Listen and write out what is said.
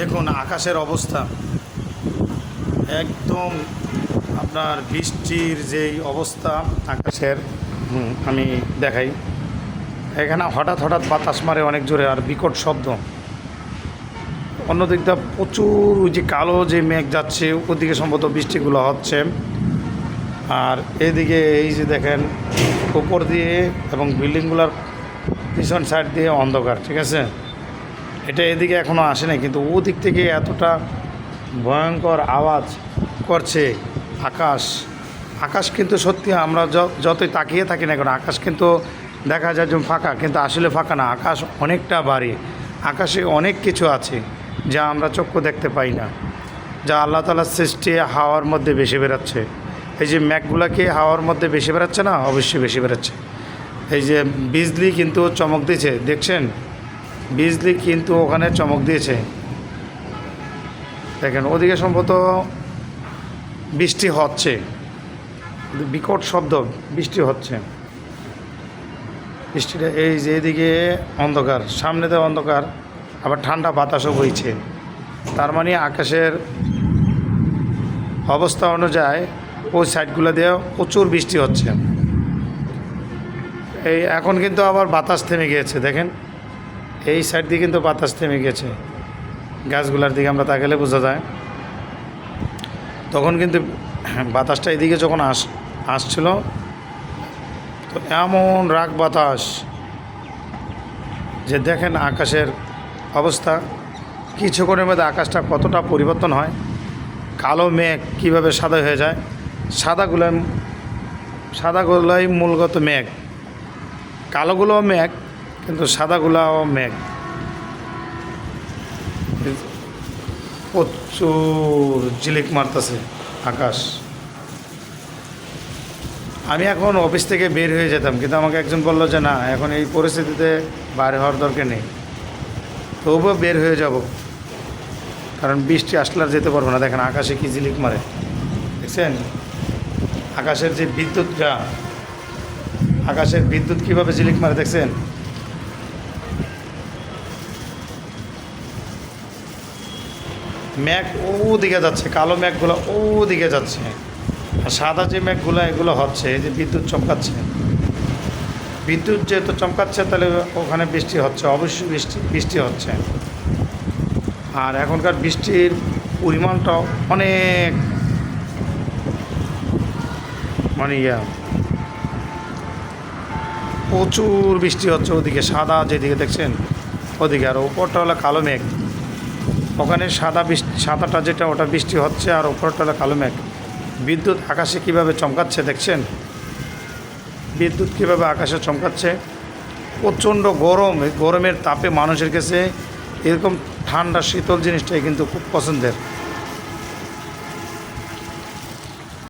দেখুন, আকাশের অবস্থা। একদম আপনার বৃষ্টির যেই অবস্থা আকাশের আমি দেখাই। এখানে হঠাৎ হঠাৎ বাতাস মারে অনেক জোরে আর বিকট শব্দ। অন্যদিক দিয়ে প্রচুর ওই যে কালো যে মেঘ যাচ্ছে, ওদিকে সম্ভবত বৃষ্টিগুলো হচ্ছে। আর এদিকে এই যে দেখেন, উপর দিয়ে এবং বিল্ডিংগুলোর পিছন সাইড দিয়ে অন্ধকার, ঠিক আছে? এটা এদিকে এখনও আসে নাই কিন্তু ও দিক থেকে এতটা ভয়ঙ্কর আওয়াজ করছে আকাশ। আকাশ কিন্তু সত্যি আমরা যতই তাকিয়ে থাকি না কেন, আকাশ কিন্তু দেখা যায় যে ফাঁকা, কিন্তু আসলে ফাঁকা না, আকাশ অনেকটা বাড়ি আকাশে অনেক কিছু আছে যা আমরা চক্ষু দেখতে পাই না, যা আল্লাহ তালার সৃষ্টি হাওয়ার মধ্যে বেশি বেরাচ্ছে এই যে ম্যাকগুলাকে হাওয়ার মধ্যে বেশি বেরাচ্ছে না? অবশ্যই বেশি বেরাচ্ছে এই যে বিজলি কিন্তু চমক দিয়েছে, দেখছেন? বিজলি কিন্তু ওখানে চমক দিয়েছে। দেখেন, ওদিকে সম্ভবত বৃষ্টি হচ্ছে। বিকট শব্দ, বৃষ্টি হচ্ছে। বৃষ্টিটা এই যে এদিকে অন্ধকার সামনেতে অন্ধকার, আবার ঠান্ডা বাতাসও বইছে। তার মানে আকাশের অবস্থা অনুযায়ী ওই সাইডগুলো দিয়ে প্রচুর বৃষ্টি হচ্ছে। এই এখন কিন্তু আবার বাতাস থেমে গিয়েছে, দেখেন। এই সাইড দিয়ে কিন্তু বাতাস থেমে গেছে। গাছগুলার দিকে আমরা তাকালে বোঝা যায়। তখন কিন্তু বাতাসটা এদিকে যখন আস, আসছিল, তো এমন রাগ বাতাস যে দেখেন আকাশের অবস্থা কিছুক্ষণের মধ্যে আকাশটা কতটা পরিবর্তন হয়, কালো মেঘ কীভাবে সাদা হয়ে যায় সাদাগুলো সাদাগুলোই মূলগত মেঘ, কালোগুলোও মেঘ কিন্তু সাদাগুলাও মেঘ। প্রচুর ঝিলিক মারতেছে আকাশ। আমি এখন অফিস থেকে বের হয়ে যেতাম, কিন্তু আমাকে একজন বলল যে, না, এখন এই পরিস্থিতিতে বাইরে হওয়ার দরকার নেই। তবুও বের হয়ে যাব। কারণ বৃষ্টি আসলে আর যেতে পারব না। দেখেন আকাশে কি ঝিলিক মারে। দেখছেন? আকাশের যে বিদ্যুৎটা আকাশের বিদ্যুৎ কীভাবে ঝিলিক মারে, দেখছেন? ম্যাঘ ও দিকে যাচ্ছে, কালো ম্যাঘগুলো ও দিকে যাচ্ছে। আর সাদা যে ম্যাঘগুলো, এগুলো হচ্ছে, এই যে বিদ্যুৎ চমকাচ্ছে। বিদ্যুৎ যেহেতু চমকাচ্ছে, তাহলে ওখানে বৃষ্টি হচ্ছে, অবশ্যই বৃষ্টি বৃষ্টি হচ্ছে। আর এখনকার বৃষ্টির পরিমাণটা অনেক মানে ইয়া। প্রচুর বৃষ্টি হচ্ছে ওদিকে, সাদা যেদিকে দেখছেন, ওদিকে। আর ওপরটা হলো কালো মেঘ। ওখানে সাদা বৃষ্টি সাদাটা যেটা, ওটা বৃষ্টি হচ্ছে আর ওপরটা হলো কালো মেঘ। বিদ্যুৎ আকাশে কীভাবে চমকাচ্ছে দেখছেন? বিদ্যুৎ কীভাবে আকাশে চমকাচ্ছে? প্রচণ্ড গরম, গরমের তাপে মানুষের কাছে এরকম ঠান্ডা শীতল জিনিসটাই কিন্তু খুব পছন্দের।